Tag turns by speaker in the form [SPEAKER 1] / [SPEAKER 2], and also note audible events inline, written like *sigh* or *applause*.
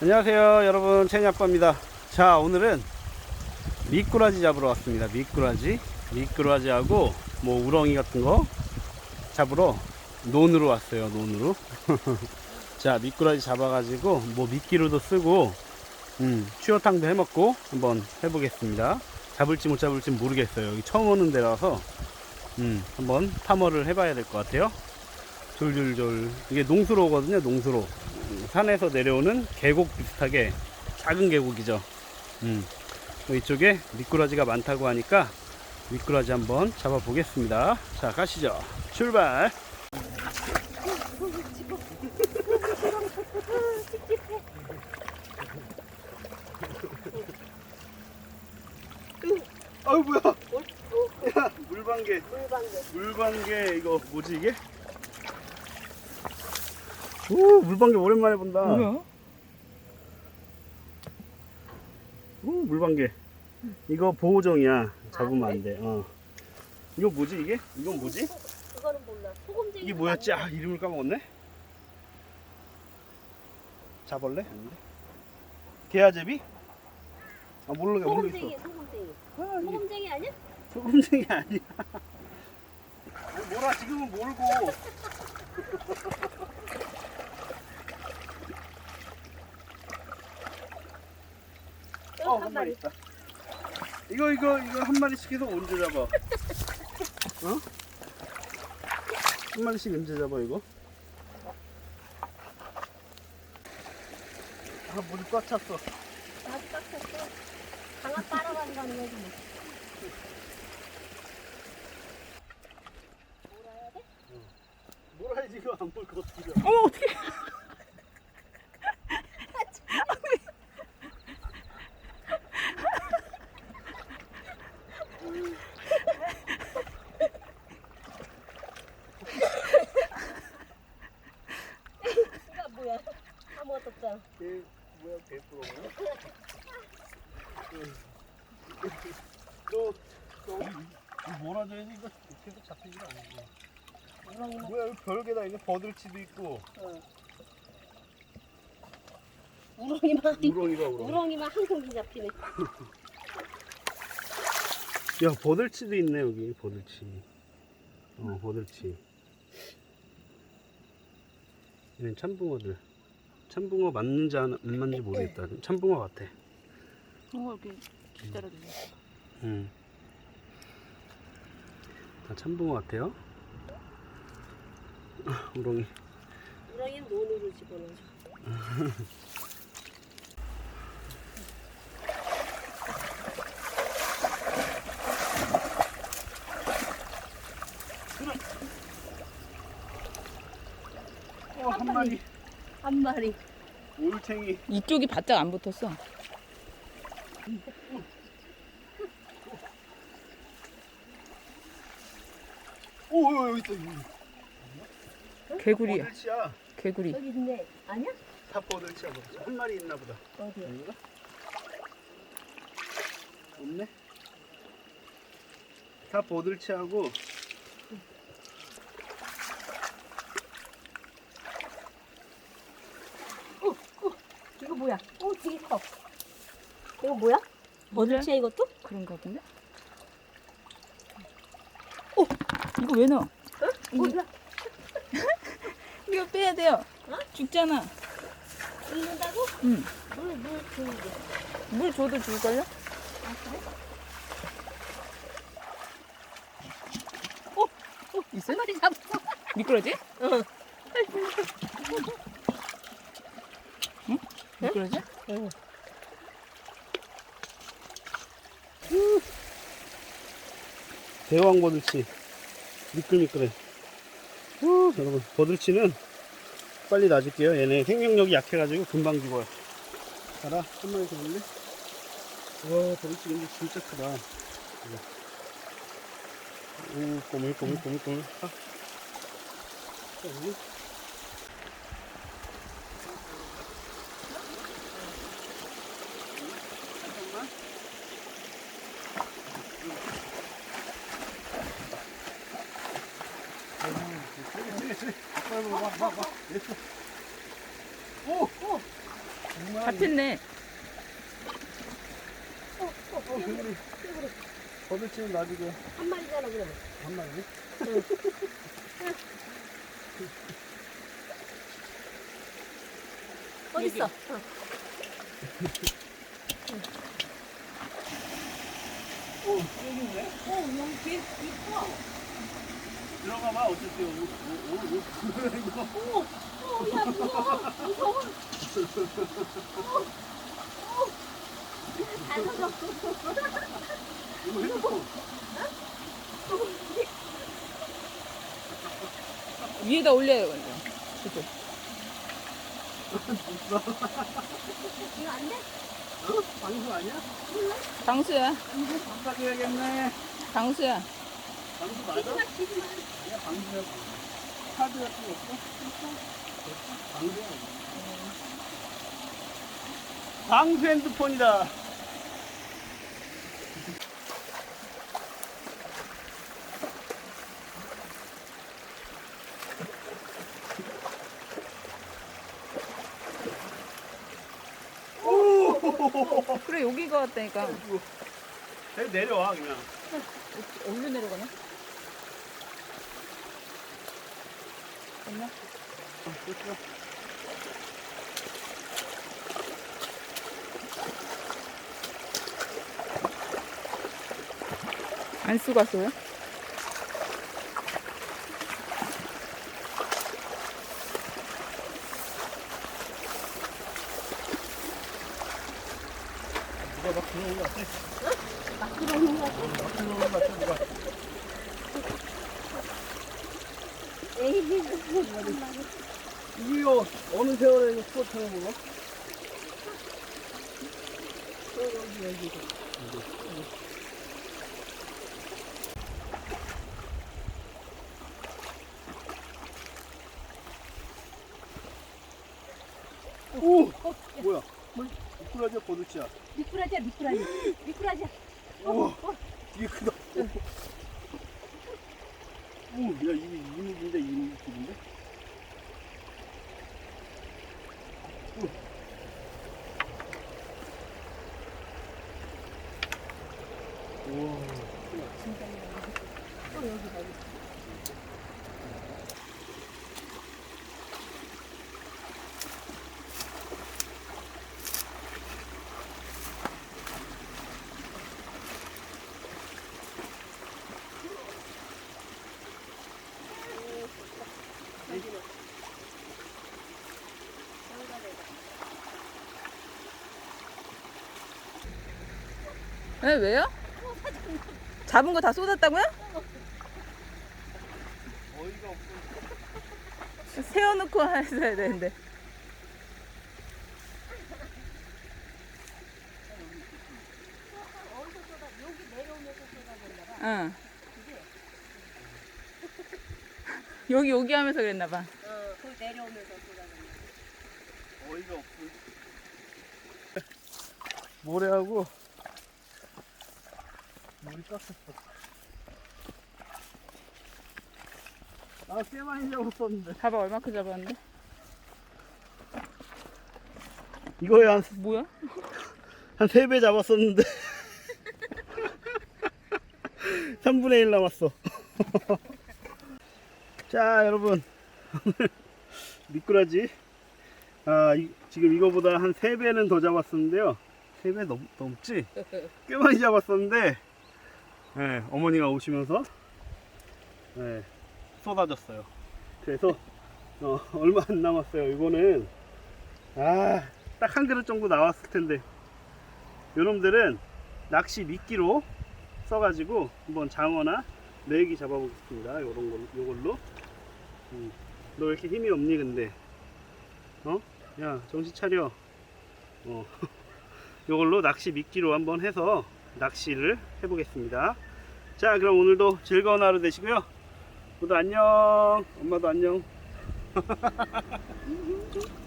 [SPEAKER 1] 안녕하세요 여러분. 채니 아빠입니다. 자 오늘은 미꾸라지 잡으러 왔습니다. 미꾸라지. 미꾸라지하고 뭐 우렁이 같은 거 잡으러 논으로 왔어요 논으로. *laughs* 자 미꾸라지 잡아가지고 뭐 미끼로도 쓰고 음, 추어탕도 해먹고 한번 해보겠습니다. 잡을지 못 잡을지 모르겠어요. 여기 처음 오는 데라서 음, 한번 탐험을 해봐야 될 것 같아요. 졸졸졸. 이게 농수로거든요 농수로. 음, 산에서 내려오는 계곡 비슷하게 작은 계곡이죠. 음. 또 이쪽에 미꾸라지가 많다고 하니까 미꾸라지 한번 잡아 보겠습니다. 자 가시죠. 출발! 아유 뭐야? 야 물방개.
[SPEAKER 2] 물방개.
[SPEAKER 1] 물방개 이거 뭐지 이게? 오 물방개 오랜만에 본다.
[SPEAKER 3] 뭐야?
[SPEAKER 1] 오 물방개. 이거 보호종이야. 잡으면
[SPEAKER 2] 아,
[SPEAKER 1] 안 돼. 어. 이거 뭐지 이게? 이건 뭐지?
[SPEAKER 2] 그거는 몰라. 소금쟁이.
[SPEAKER 1] 이게 뭐였지? 아 이름을 까먹었네. 자벌레? 아닌데. 개아제비? 아 모르겠 모르겠어.
[SPEAKER 2] 소금쟁이, 소금쟁이.
[SPEAKER 1] 아, 이게
[SPEAKER 2] 소금쟁이 아니야?
[SPEAKER 1] 소금쟁이 아니야. *laughs* 아니, 뭐라 지금은 모르고. *laughs* 어, 한한 마리. 있다. 이거 이거 이거 한 마리씩 해서 언제 잡아? 어? 한 마리씩 언제 잡아 이거? 아 물이 꽉 찼어.
[SPEAKER 2] 아주 빡쳤어. 강아 따라간다는 거지 뭐. 몰아야 돼?
[SPEAKER 1] 뭐라지 이거 안볼것 같아.
[SPEAKER 3] 어머 어떻게?
[SPEAKER 2] 이거 뭐야? 없잖아.
[SPEAKER 1] 개 뭐야 개뿔어. 너너 이거 뭐라 줘야지 이거 계속 않네.
[SPEAKER 2] 우렁이만.
[SPEAKER 1] 뭐야 여기 별게 다 있네. 버들치도 있고.
[SPEAKER 2] 우렁이만.
[SPEAKER 1] 우렁이가 우렁.
[SPEAKER 2] 우렁이만 한 공기 잡히네. *laughs*
[SPEAKER 1] 야 버들치도 있네 여기 버들치 어 버들치 얘는 참붕어들 참붕어 맞는지 안 맞는지 모르겠다 참붕어 같아
[SPEAKER 3] 어 이렇게 기다려주네.
[SPEAKER 1] 응. 다 참붕어 같아요 아, *laughs* 우렁이
[SPEAKER 2] 우렁이는 논으로 집어넣어줘.
[SPEAKER 1] 어 한 마리
[SPEAKER 2] 한 마리.
[SPEAKER 1] 올챙이
[SPEAKER 3] 이쪽이 바짝 안 붙었어.
[SPEAKER 1] 오 여기 있다 여기
[SPEAKER 3] 개구리야.
[SPEAKER 1] 버들치야
[SPEAKER 3] 개구리.
[SPEAKER 2] 여기 있네. 아니야?
[SPEAKER 1] 다 버들치야 버들치 한 마리 있나 보다
[SPEAKER 2] 어디야?
[SPEAKER 1] 없네? 다 버들치하고
[SPEAKER 2] 뭐야? 오, 되게 커. 이거 뭐야? 버들치야 이것도?
[SPEAKER 3] 그런가 본데? 어 이거 왜 넣어?
[SPEAKER 2] 응? 뭐야? *laughs*
[SPEAKER 3] 이거 빼야 돼요.
[SPEAKER 2] 어?
[SPEAKER 3] 죽잖아.
[SPEAKER 2] 읽는다고?
[SPEAKER 3] 응.
[SPEAKER 2] 물, 물 주는데.
[SPEAKER 3] 물 줘도 죽을걸요?
[SPEAKER 2] 아, 그래?
[SPEAKER 3] 있어?
[SPEAKER 2] 한 마리 잡았어.
[SPEAKER 3] 미끄러지?
[SPEAKER 2] 응.
[SPEAKER 3] 응? 미끄러지?
[SPEAKER 2] 응.
[SPEAKER 1] 대왕 버들치. 미끌미끌해. 후, 여러분 버들치는 빨리 놔줄게요. 얘네 생명력이 약해가지고 금방 죽어요. 가라. 한 마리 더 있네. 와 버들치 근데 진짜 크다. 오 꼬물 꼬물 꼬물 꼬물. 아. 자, 여기. 잠깐만. 막, 막, 막. 오! 오!
[SPEAKER 3] 잡혔네.
[SPEAKER 2] 어.
[SPEAKER 1] 버들치는 놔주고
[SPEAKER 2] 한 마리잖아 그러면.
[SPEAKER 1] 한 마리.
[SPEAKER 2] 어디 있어? 어.
[SPEAKER 1] 어, 여기네.
[SPEAKER 2] 어, 여기 뒤에 있어.
[SPEAKER 1] 들어가 봐. 어차피 오, 오, 오, 오.
[SPEAKER 2] 오, 오. 어, 어.
[SPEAKER 1] 핸드폰.
[SPEAKER 3] 위에다 올려요. 그죠?
[SPEAKER 2] 이거 안 돼?
[SPEAKER 1] 어? 방수 아니야? 바꿔줘야겠네.
[SPEAKER 3] 방수야.
[SPEAKER 1] 방수 맞아? 아니야, 방수야. 카드 같은 거 없어? 방수야. 방수 핸드폰이다.
[SPEAKER 3] 그래 여기가 같다니까.
[SPEAKER 1] 내- 내려와 그냥.
[SPEAKER 3] 어디로 내려가냐? 됐나? 안 쓰고 왔어요?
[SPEAKER 1] 누가 막 들어온 거 같아?
[SPEAKER 2] 막 들어오는 거 같아?
[SPEAKER 1] 막 들어온 거 같아 누가?
[SPEAKER 2] 에 이,
[SPEAKER 1] 이거 어느 세월에 이거 스포츠 하는 거가? 오! 뭐야? 미꾸라지야 버들치야?
[SPEAKER 2] 미꾸라지야, 미꾸라지. 미꾸라지야. 어.
[SPEAKER 1] 이게 크다. 오, 야 이게 이묵인데 이묵인데?
[SPEAKER 3] 왜 왜요? 잡은 거 다 쏟았다고요?
[SPEAKER 1] 어이가 없어.
[SPEAKER 3] 세워놓고 했어야 되는데.
[SPEAKER 2] 어디서 쏟아? 여기.
[SPEAKER 3] 응. 여기 여기 하면서 그랬나 봐.
[SPEAKER 2] 어, 거기 내려오면서
[SPEAKER 1] 어이가 없어. 모래하고 물이 깎였어. 나꽤 많이 잡았었는데.
[SPEAKER 3] 봐봐 얼마큼 잡았는데?
[SPEAKER 1] 이거에 한,
[SPEAKER 3] 뭐야?
[SPEAKER 1] 한 3배 잡았었는데. *laughs* 3분의 1 남았어. *laughs* 자, 여러분. 미꾸라지. 아, 이- 지금 이거보다 한 3배는 더 잡았었는데요. 3배 넘, 넘지? 꽤 많이 잡았었는데, 예, 어머니가 오시면서, 예, 쏟아졌어요. 그래서, 어, *laughs* 얼마 안 남았어요. 이거는, 아, 딱 한 그릇 정도 나왔을 텐데, 요놈들은 낚시 미끼로 써가지고 한번 장어나 메기 잡아보겠습니다. 요런 걸, 요걸로. 음, 너왜 이렇게 힘이 없니, 근데? 어? 야, 정신 차려. 어. *laughs* 요걸로 낚시 미끼로 한번 해서 낚시를 해보겠습니다. 자, 그럼 오늘도 즐거운 하루 되시고요. 모두 안녕. 엄마도 안녕. *laughs*